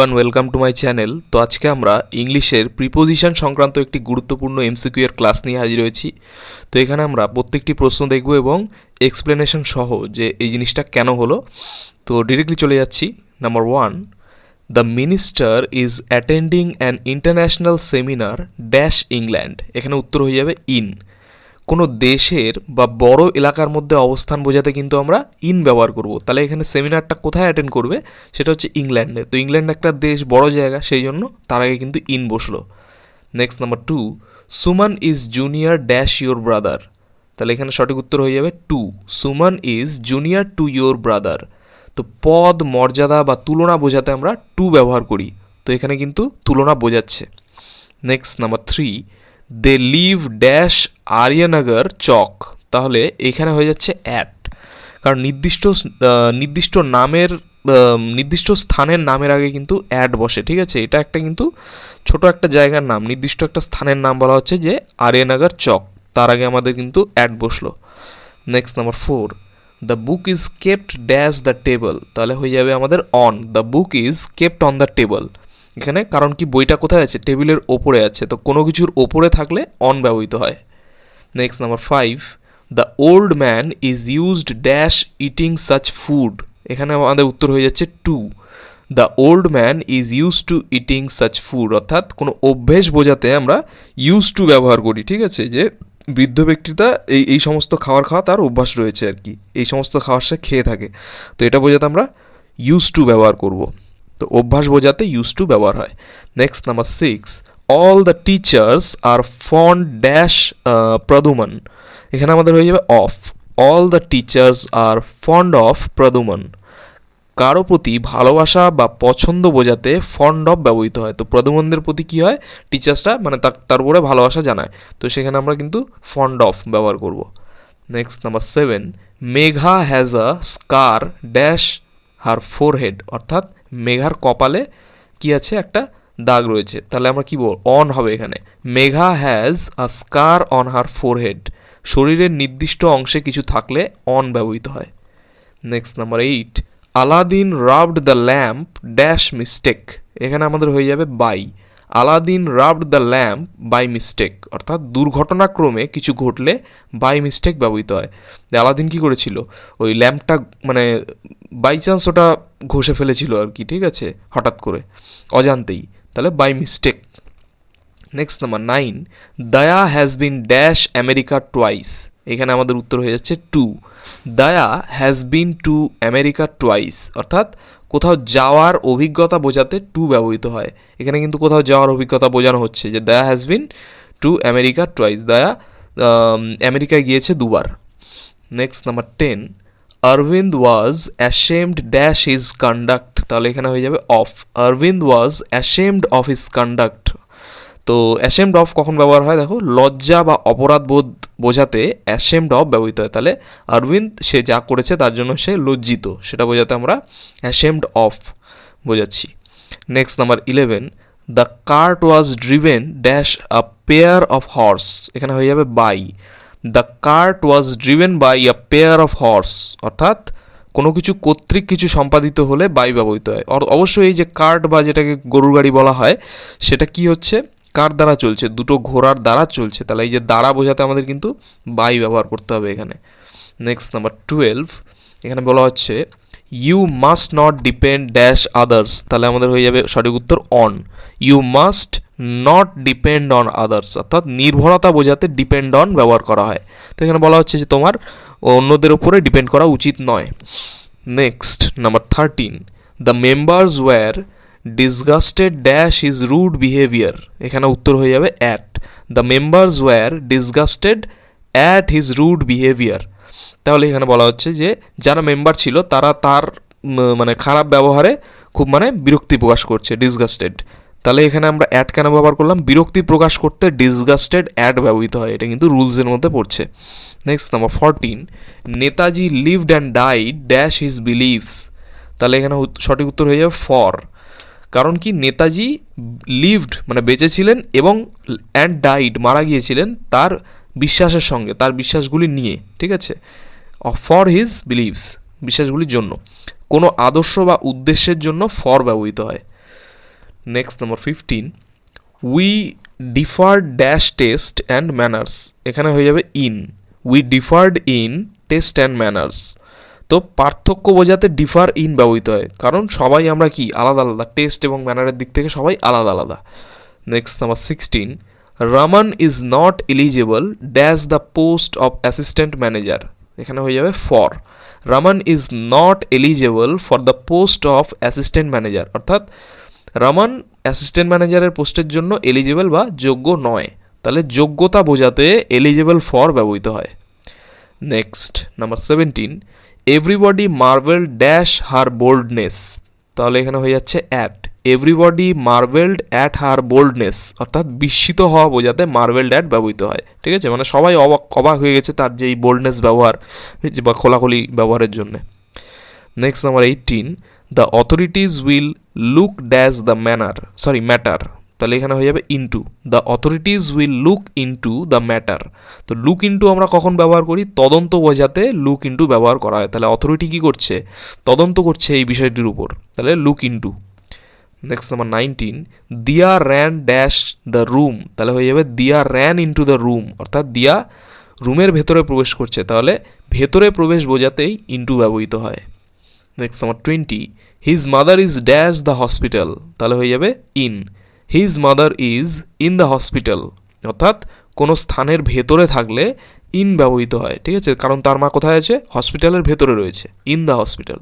And welcome to my channel তো আজকে আমরা ইংলিশের প্রিপোজিশন সংক্রান্ত একটি গুরুত্বপূর্ণ এমসিকিউ এর ক্লাস নিয়ে হাজির হয়েছি। তো এখানে আমরা প্রত্যেকটি প্রশ্ন দেখব এবং এক্সপ্লেনেশন সহ যে এই জিনিসটা কেন হলো। তো ডিরেক্টলি চলে যাচ্ছি। Number one the minister is attending an international seminar dash England এখানে উত্তর হয়ে যাবে ইন কোনো দেশের বা বড় এলাকার মধ্যে অবস্থান বোঝাতে কিন্তু আমরা ইন ব্যবহার করব। তাহলে এখানে সেমিনারটা কোথায় অ্যাটেন্ড করবে? সেটা হচ্ছে ইংল্যান্ডে। তো ইংল্যান্ড একটা দেশ, বড় জায়গা, সেই জন্য তার আগে কিন্তু ইন বসল। Next number two Suman is junior dash your brother তাহলে এখানে সঠিক উত্তর হয়ে যাবে to Suman is junior to your brother তো পদ, মর্যাদা বা তুলনা বোঝাতে আমরা টু ব্যবহার করি। তো এখানে কিন্তু তুলনা বোঝাচ্ছে। Next number three they live dash Ariyanagar Chak তাহলে এখানে হয়ে যাচ্ছে অ্যাট কারণ নির্দিষ্ট নির্দিষ্ট নামের নির্দিষ্ট স্থানের নামের আগে কিন্তু অ্যাড বসে, ঠিক আছে? এটা একটা কিন্তু ছোট একটা জায়গার নাম। নির্দিষ্ট একটা স্থানের নাম বলা হচ্ছে যে আরিয়ানগর চক তার আগে আমাদের কিন্তু অ্যাড বসল। Next number four the book is kept dash the table তাহলে হয়ে যাবে আমাদের on the book is kept on the table এখানে, কারণ কি বইটা কোথায় আছে? টেবিলের ওপরে আছে। তো কোনো কিছুর ওপরে থাকলে অন ব্যবহৃত হয়। Next number five the old man is used dash eating such food এখানে আমাদের উত্তর হয়ে যাচ্ছে to the old man is use to eating such food অর্থাৎ কোনো অভ্যেস বোঝাতে আমরা ইউজ টু ব্যবহার করি, ঠিক আছে? যে বৃদ্ধ ব্যক্তিটা এই এই সমস্ত খাবার খাওয়া তার অভ্যাস রয়েছে আর কি। এই সমস্ত খাবার সে খেয়ে থাকে। তো এটা বোঝাতে আমরা ইউজ টু ব্যবহার করব। তো অভ্যাস বোঝাতে ইউজ টু ব্যবহার হয়। Next number six all the teachers are fond dash Pradyuman এখানে আমাদের হয়ে যাবে of all the teachers are fond of Pradyuman কারও প্রতি ভালোবাসা বা পছন্দ বোঝাতে ফন্ড অফ ব্যবহৃত হয়। তো প্রদুমনদের প্রতি কি হয়? টিচার্সরা মানে তার তার উপরে ভালোবাসা জানায়। তো সেখানে আমরা কিন্তু ফন্ড অফ ব্যবহার করব। Next number seven Megha has a scar dash her forehead অর্থাৎ মেঘার কপালে কি আছে? একটা দাগ রয়েছে। তাহলে আমরা কি বল অন হবে এখানে। Megha has a scar on her forehead শরীরের নির্দিষ্ট অংশে কিছু থাকলে অন ব্যবহৃত হয়। Next number eight Aladdin rubbed the lamp dash mistake এখানে আমাদের হয়ে যাবে by Aladdin rubbed the lamp by mistake অর্থাৎ দুর্ঘটনাক্রমে কিছু ঘটলে বাই মিস্টেক ব্যবহৃত হয়। আলাদিন কি করেছিল? ওই ল্যাম্পটা মানে বাই চান্স ওটা ঘষে ফেলেছিল আর কি, ঠিক আছে? হঠাৎ করে। অজান্তেই। তাহলে by mistake next number nine Daya has been dash America twice এখানে আমাদের উত্তর হয়ে যাচ্ছে to Daya has been to America twice অর্থাৎ কোথাও যাওয়ার অভিজ্ঞতা বোঝাতে টু ব্যবহৃত হয়। এখানে কিন্তু কোথাও যাওয়ার অভিজ্ঞতা বোঝানো হচ্ছে যে Daya has been to America twice Daya আমেরিকায় গিয়েছে দুবার। Next number ten Arvind was ashamed dash his conduct তাহলে এখানে হয়ে যাবে of Arvind was ashamed of his conduct তো অ্যাশেমড অফ কখন ব্যবহার হয়? দেখো, লজ্জা বা অপরাধ বোধ বোঝাতে অ্যাশেমড অফ ব্যবহৃত হয়। তাহলে অরবিন্দ সে যা করেছে তার জন্য সে লজ্জিত। সেটা বোঝাতে আমরা অ্যাশেমড অফ বোঝাচ্ছি। Next number eleven the cart was driven dash a pair of horse এখানে হয়ে যাবে by the cart was driven by a pair of horse অর্থাৎ, কোনো কিছু কর্তৃক কিছু সম্পাদিত হলে বাই ব্যবহৃত হয়। অবশ্যই এই যে কার্ট বা যেটাকে গরুর গাড়ি বলা হয়, সেটা কি হচ্ছে? কার দ্বারা চলছে? দুটো ঘোড়ার দ্বারা চলছে। তাহলে এই যে দ্বারা বোঝাতে আমাদের কিন্তু বাই ব্যবহার করতে হবে এখানে। নেক্সট নাম্বার টুয়েলভ এখানে বলা হচ্ছে you must not depend dash others তাহলে আমাদের হয়ে যাবে সঠিক উত্তর on you must not depend on others অর্থাৎ নির্ভরতা বোঝাতে ডিপেন্ড অন ব্যবহার করা হয়। তো এখানে বলা হচ্ছে যে তোমার অন্যদের উপরে ডিপেন্ড করা উচিত নয়। Next number thirteen the members were disgusted dash is rude behaviour এখানে উত্তর হয়ে যাবে at the members were disgusted at his rude behaviour তাহলে এখানে বলা হচ্ছে যে, যারা মেম্বার ছিল, তারা তার মানে খারাপ ব্যবহারে খুব মানে বিরক্তি প্রকাশ করছে ডিসগাস্টেড তাহলে এখানে আমরা অ্যাড কেন ব্যবহার করলাম? বিরক্তি প্রকাশ করতে ডিসগাস্টেড অ্যাড ব্যবহৃত হয়। এটা কিন্তু রুলসের মধ্যে পড়ছে। Next number fourteen Netaji lived and died dash his beliefs তাহলে এখানে সঠিক উত্তর হয়ে যাবে ফর কারণ কি? নেতাজি লিভড মানে বেঁচেছিলেন এবং অ্যান্ড ডাইড মারা গিয়েছিলেন তার বিশ্বাসের সঙ্গে, তার বিশ্বাসগুলি নিয়ে, ঠিক আছে? ফর হিজ বিলিভস বিশ্বাসগুলির জন্য। কোনো আদর্শ বা উদ্দেশ্যের জন্য ফর ব্যবহৃত হয়। Next number fifteen we differed dash taste and manners এখানে হয়ে যাবে in we differed in taste and manners তো পার্থক্য বোঝাতে ডিফার ইন ব্যবহৃত হয়। কারণ সবাই আমরা কি? আলাদা আলাদা। টেস্ট এবং ম্যানারের দিক থেকে সবাই আলাদা আলাদা। Next number sixteen Raman is not eligible dash the post of assistant manager এখানে হয়ে যাবে for Raman is not eligible for the post of assistant manager অর্থাৎ রামান অ্যাসিস্ট্যান্ট ম্যানেজারের পোস্টের জন্য এলিজিবল বা যোগ্য নয়। তাহলে যোগ্যতা বোঝাতে এলিজিবল ফর ব্যবহৃত হয়। Next number seventeen everybody marvel dash her boldness তাহলে এখানে হয়ে যাচ্ছে at everybody marvelled at her boldness অর্থাৎ বিস্মিত হওয়া বোঝাতে মার্বেলড অ্যাট ব্যবহৃত হয়। ঠিক আছে? মানে সবাই অবাক অবাক হয়ে গেছে তার যে এই বোল্ডনেস ব্যবহার বা খোলাখুলি ব্যবহারের জন্য। Next number eighteen the authorities will look dash the manner sorry matter তাহলে এখানে হয়ে যাবে into the authorities will look into the matter তো লুক ইনটু আমরা কখন ব্যবহার করি? তদন্ত বোঝাতে লুক ইনটু ব্যবহার করা হয়। তাহলে অথরিটি কী করছে? তদন্ত করছে এই বিষয়টির উপর। তাহলে look into next number nineteen Diya ran dash the room তাহলে হয়ে যাবে দিয়া র্যান ইনটু দ্য রুম অর্থাৎ দিয়া রুমের ভেতরে প্রবেশ করছে। তাহলে ভেতরে প্রবেশ বোঝাতেই ইনটু ব্যবহৃত হয়। নেক্সট আমার twenty his mother is dash the hospital তাহলে হয়ে যাবে in his mother is in the hospital অর্থাৎ কোনো স্থানের ভেতরে থাকলে ইন ব্যবহৃত হয়, ঠিক আছে? কারণ তার মা কোথায় আছে? হসপিটালের ভেতরে রয়েছে in the hospital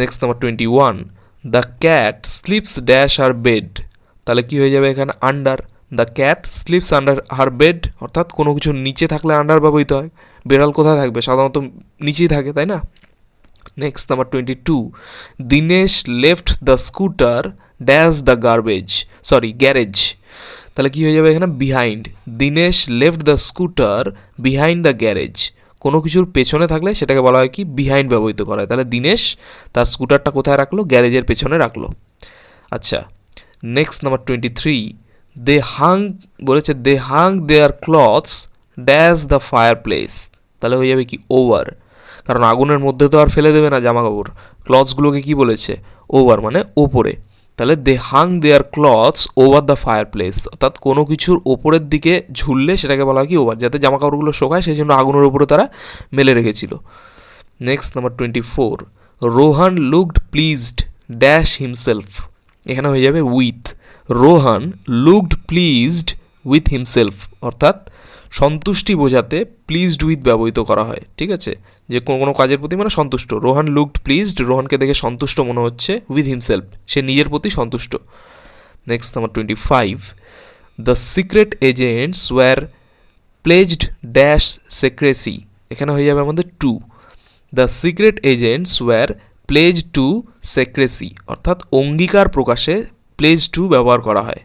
next number twenty one the cat sleeps dash R bed তাহলে কি হয়ে যাবে এখানে? Under the cat sleeps under her bed অর্থাৎ কোনো কিছু নিচে থাকলে আন্ডার ব্যবহৃত হয়। বেড়াল কোথায় থাকবে? সাধারণত নিচেই থাকে, তাই না? Next number twenty two Dinesh left the scooter dash the garbage sorry garage তাহলে কী হয়ে যাবে এখানে? Behind Dinesh left the scooter behind the garage কোনো কিছুর পেছনে থাকলে সেটাকে বলা হয় কি? বিহাইন্ড ব্যবহৃত করা হয়। তাহলে দিনেশ তার স্কুটারটা কোথায় রাখল? গ্যারেজের পেছনে রাখল। আচ্ছা next number twenty three they hang বলেছে they hang their clothes dash the fireplace তাহলে হয়ে যাবে কি? ওভার কারণ আগুনের মধ্যে তো আর ফেলে দেবে না জামা কাপড় ক্লথসগুলোকে কি বলেছে? ওভার মানে ওপরে। তাহলে they hang their clothes over the fireplace অর্থাৎ কোনো কিছুর ওপরের দিকে ঝুললে সেটাকে বলা হয় কি ওভার যাতে জামা কাপড়গুলো শোকায়, সেই জন্য আগুনের ওপরে তারা মেলে রেখেছিল। Next number twenty four Rohan looked pleased dash himself এখানে হয়ে যাবে with Rohan looked pleased with himself অর্থাৎ সন্তুষ্টি বোঝাতে প্লিজড উইথ ব্যবহৃত করা হয়। ঠিক আছে? যে কোনো কোনো কাজের প্রতি মানে সন্তুষ্ট। রোহান লুকড প্লিজড রোহানকে দেখে সন্তুষ্ট মনে হচ্ছে উইথ হিমসেলফ সে নিজের প্রতি সন্তুষ্ট। Next number twenty five the secret agents were pledged dash secrecy এখানে হয়ে যাবে আমাদের to the secret agents were pledge to secrecy অর্থাৎ অঙ্গীকার প্রকাশে প্লেজ টু ব্যবহার করা হয়।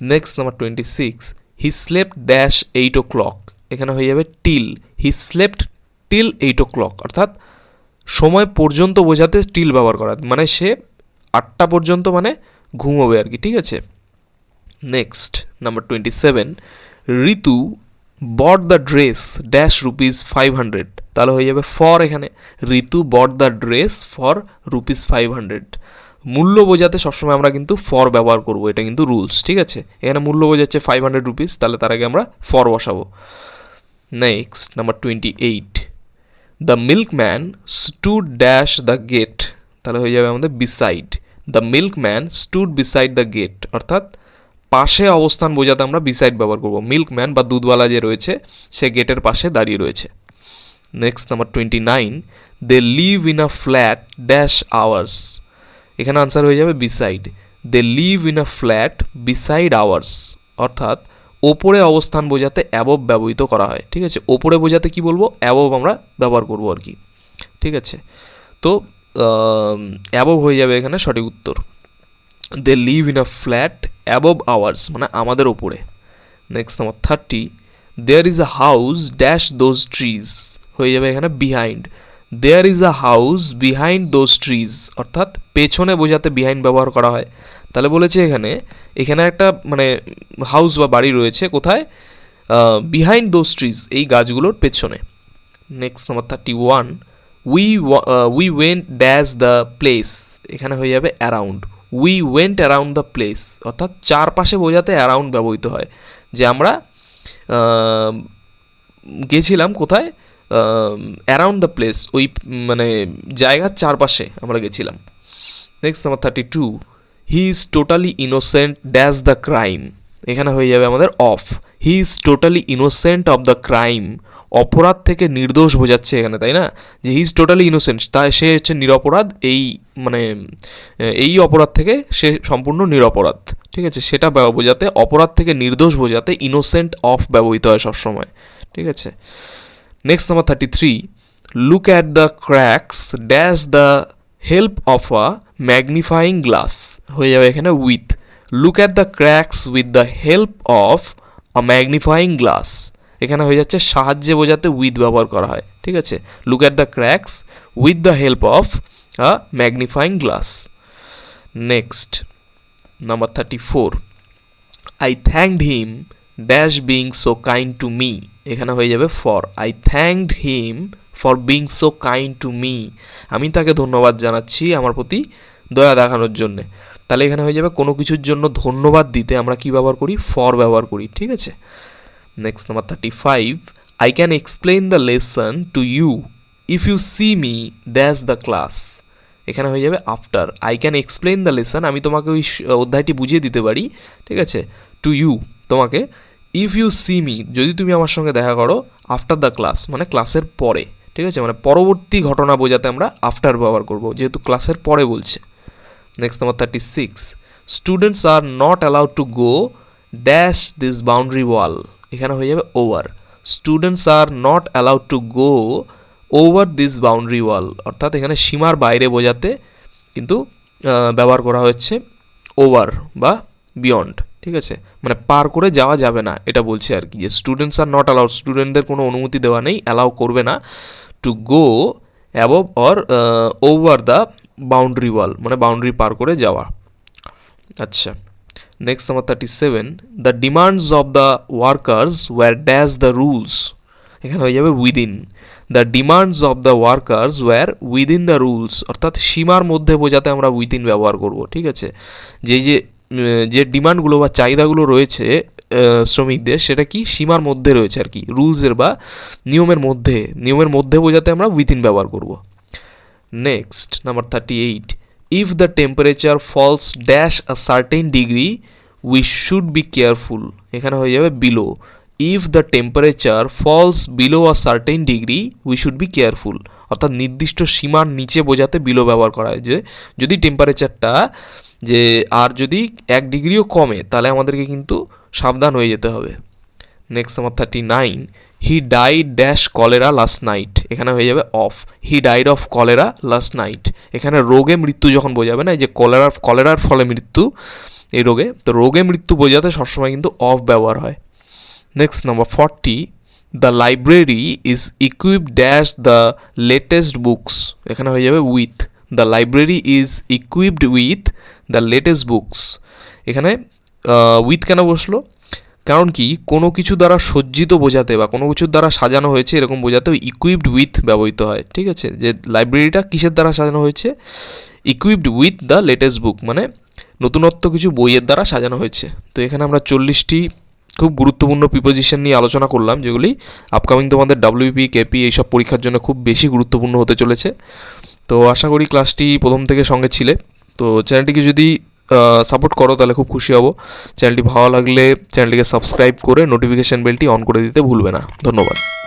Next number twenty six he slept dash eight o'clock এখানে হয়ে যাবে till he slept till eight o'clock অর্থাৎ সময় পর্যন্ত বোঝাতে টিল ব্যবহার করা মানে সে আটটা পর্যন্ত মানে ঘুমোবে আর কি, ঠিক আছে? Next number twenty seven Ritu bought the dress dash rupees five hundred তাহলে হয়ে যাবে ফর এখানে, Ritu bought the dress for rupees five hundred মূল্য বোঝাতে সবসময় আমরা কিন্তু ফর ব্যবহার করব, এটা কিন্তু রুলস ঠিক আছে? এখানে মূল্য বোঝাচ্ছে ফাইভ হান্ড্রেড রুপিস তাহলে তার আগে আমরা ফর বসাবো। Next number twenty eight the milkman stood dash the gate তাহলে হয়ে যাবে আমাদের beside the milkman stood beside the gate অর্থাৎ পাশে অবস্থান বোঝাতে আমরা বিসাইড ব্যবহার করব। মিল্কম্যান বা দুধওয়ালা যে রয়েছে, সে গেটের পাশে দাঁড়িয়ে রয়েছে। Next number twenty nine they live in a flat dash ours এখানে আনসার হয়ে যাবে beside they live in a flat beside ours অর্থাৎ ওপরে অবস্থান বোঝাতে অ্যাবভ ব্যবহৃত করা হয়, ঠিক আছে? ওপরে বোঝাতে কি বলব? অ্যাবভ আমরা ব্যবহার করব আর কি, ঠিক আছে? তো অ্যাবভ হয়ে যাবে এখানে সঠিক উত্তর। They live in a flat above ours মানে আমাদের ওপরে। Next number thirty there is a house dash those trees হয়ে যাবে এখানে behind there is a house behind those trees অর্থাৎ পেছনে বোঝাতে বিহাইন্ড ব্যবহার করা হয়। তাহলে বলেছে এখানে এখানে একটা মানে হাউস বা বাড়ি রয়েছে কোথায়? বিহাইন্ড দোজ ট্রিজ এই গাছগুলোর পেছনে। Next number thirty one we we went dash the place এখানে হয়ে যাবে around we went around the place অর্থাৎ চারপাশে বোঝাতে অ্যারাউন্ড ব্যবহৃত হয়। যে আমরা গেছিলাম কোথায়? অ্যারাউন্ড দ্য প্লেস ওই মানে জায়গার চারপাশে আমরা গেছিলাম। Next number thirty two he is totally innocent dash the crime এখানে হয়ে যাবে আমাদের of he is totally innocent of the crime অপরাধ থেকে নির্দোষ বোঝাচ্ছে এখানে, তাই না? যে হি ইজ টোটালি ইনোসেন্ট তাই সে হচ্ছে নিরপরাধ, এই মানে এই অপরাধ থেকে সে সম্পূর্ণ নিরপরাধ। ঠিক আছে? সেটা বোঝাতে, অপরাধ থেকে নির্দোষ বোঝাতে ইনোসেন্ট অফ ব্যবহৃত হয় সবসময়। ঠিক আছে? Next number thirty three look at the cracks dash the help of a magnifying glass হয়ে যাবে এখানে with look at the cracks with the help of a magnifying glass এখানে হয়ে যাচ্ছে সাহায্যে বোঝাতে উইথ ব্যবহার করা হয়, ঠিক আছে? Look at the cracks with the help of a magnifying glass next number thirty four I thanked him dash being so kind to me এখানে হয়ে যাবে for I thanked him for being so kind to me আমি তাকে ধন্যবাদ জানাচ্ছি আমার প্রতি দয়া দেখানোর জন্যে। তাহলে এখানে হয়ে যাবে কোনো কিছুর জন্য ধন্যবাদ দিতে আমরা কি ব্যবহার করি? ফর ব্যবহার করি, ঠিক আছে? Next number thirty five I can explain the lesson to you if you see me dash the class এখানে হয়ে যাবে after I can explain the lesson আমি তোমাকে ওই অধ্যায়টি বুঝিয়ে দিতে পারি, ঠিক আছে? টু ইউ তোমাকে ইফ ইউ সি মি যদি তুমি আমার সঙ্গে দেখা করো আফটার দ্য ক্লাস মানে ক্লাসের পরে। ঠিক আছে? মানে পরবর্তী ঘটনা বোঝাতে আমরা আফটার ব্যবহার করব, যেহেতু ক্লাসের পরে বলছে। Next number thirty six students are not allowed to go dash this boundary wall এখানে হয়ে যাবে over students are not allowed to go over this boundary wall অর্থাৎ এখানে সীমার বাইরে বোঝাতে কিন্তু ব্যবহার করা হচ্ছে ওভার বা বিয়ন্ড ঠিক আছে? মানে পার করে যাওয়া যাবে না, এটা বলছে আর কি। যে স্টুডেন্টস আর নট অ্যালাউড স্টুডেন্টদের কোনো অনুমতি দেওয়া নেই অ্যালাউ করবে না। To go above or over the boundary wall মানে বাউন্ডারি পার করে যাওয়া। আচ্ছা next number thirty seven the demands of the workers were dash the rules এখানে হয়ে যাবে within the demands of the workers were within the rules অর্থাৎ সীমার মধ্যে বোঝাতে আমরা উইদিন ব্যবহার করব, ঠিক আছে? যে যে যে ডিমান্ডগুলো বা চাহিদাগুলো রয়েছে শ্রমিকদের, সেটা কি? সীমার মধ্যে রয়েছে আর কি। রুলসের বা নিয়মের মধ্যে নিয়মের মধ্যে বোঝাতে আমরা উইদিন ব্যবহার করব। Next number thirty eight if the temperature falls dash a certain degree we should be careful এখানে হয়ে যাবে below if the temperature falls below a certain degree we should be careful অর্থাৎ নির্দিষ্ট সীমার নিচে বোঝাতে বিলো ব্যবহার করা হয়। যে, যদি টেম্পারেচারটা যে, আর যদি এক ডিগ্রিও কমে, তাহলে আমাদেরকে কিন্তু সাবধান হয়ে যেতে হবে। Next number thirty nine he died dash cholera last night এখানে হয়ে যাবে of he died of cholera last night এখানে রোগে মৃত্যু যখন বোঝাবে না, এই যে কলেরার কলেরার ফলে মৃত্যু, এই রোগে, তো রোগে মৃত্যু বোঝাতে সবসময় কিন্তু অফ ব্যবহার হয়। Next number forty the library is equip dash the latest books এখানে হয়ে যাবে with the library is equipped with the latest books এখানে উইথ কেন বসল? কারণ কি, কোনো কিছু দ্বারা সজ্জিত বোঝাতে বা কোনো কিছুর দ্বারা সাজানো হয়েছে, এরকম বোঝাতে ইকুইপড উইথ ব্যবহৃত হয়, ঠিক আছে? যে লাইব্রেরিটা কিসের দ্বারা সাজানো হয়েছে? Equipped with the latest book মানে নতুনত্ব কিছু বইয়ের দ্বারা সাজানো হয়েছে। তো এখানে আমরা চল্লিশটি খুব গুরুত্বপূর্ণ প্রিপোজিশন নিয়ে আলোচনা করলাম, যেগুলি আপকামিং তোমাদের ডাব্লিউপি কেপি এইসব পরীক্ষার জন্য খুব বেশি গুরুত্বপূর্ণ হতে চলেছে। তো আশা করি ক্লাসটি প্রথম থেকে সঙ্গে ছিলে। তো চ্যানেলটিকে যদি সাপোর্ট করো, তাহলে খুব খুশি হব। চ্যানেলটি ভালো লাগলে চ্যানেলটিকে সাবস্ক্রাইব করে নোটিফিকেশান বেলটি অন করে দিতে ভুলবে না। ধন্যবাদ।